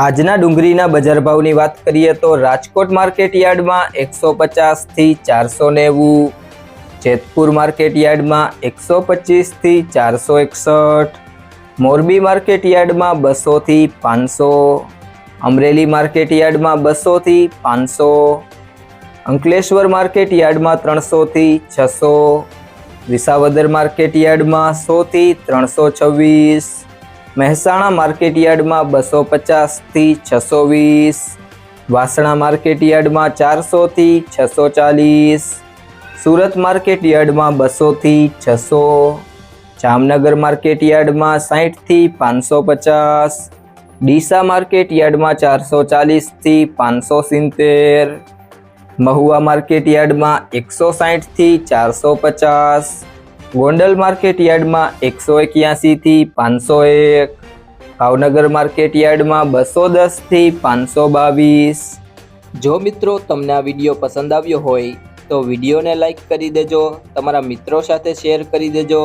આજના ડુંગળીના બજાર ભાવની વાત કરીએ તો રાજકોટ માર્કેટ યાર્ડમાં એકસો પચાસથી ચારસો નેવું, જેતપુર માર્કેટ યાર્ડમાં એકસો પચીસથી ચારસો એકસઠ, મોરબી માર્કેટ યાર્ડમાં બસોથી પાંચસો, અમરેલી માર્કેટ યાર્ડમાં બસોથી પાંચસો, અંકલેશ્વર માર્કેટ યાર્ડમાં ત્રણસોથી છસો, વિસાવદર માર્કેટ યાર્ડમાં સોથી ત્રણસો છવ્વીસ મહેસાણા માર્કેટ યાર્ડમાં બસો પચાસથી છસો વીસ. વાસણા માર્કેટ યાર્ડમાં ચારસોથી છસો ચાલીસ. સુરત માર્કેટ યાર્ડમાં બસોથી છસો. જામનગર માર્કેટ યાર્ડમાં સાહીઠથી પાંચસો પચાસ. ડીસા માર્કેટ યાર્ડમાં ચારસો ચાલીસથી પાંચસો સિત્તેર. મહુવા માર્કેટ યાર્ડમાં એકસો સાહીઠથી ચારસો પચાસ. ગોંડલ માર્કેટ યાર્ડમાં એકસો એક્યાસીથી પાંચસો એક. ભાવનગર માર્કેટ યાર્ડમાં બસો દસથી પાંચસો બાવીસ. જો મિત્રો તમને આ વીડિયો પસંદ આવ્યો હોય, તો વિડીયોને લાઇક કરી દેજો, તમારા મિત્રો સાથે શેર કરી દેજો,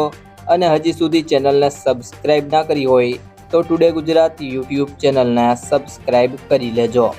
અને હજી સુધી ચેનલને સબસ્ક્રાઈબ ના કરી હોય, તો ટુડે ગુજરાત યુટ્યુબ ચેનલને સબસ્ક્રાઈબ કરી લેજો.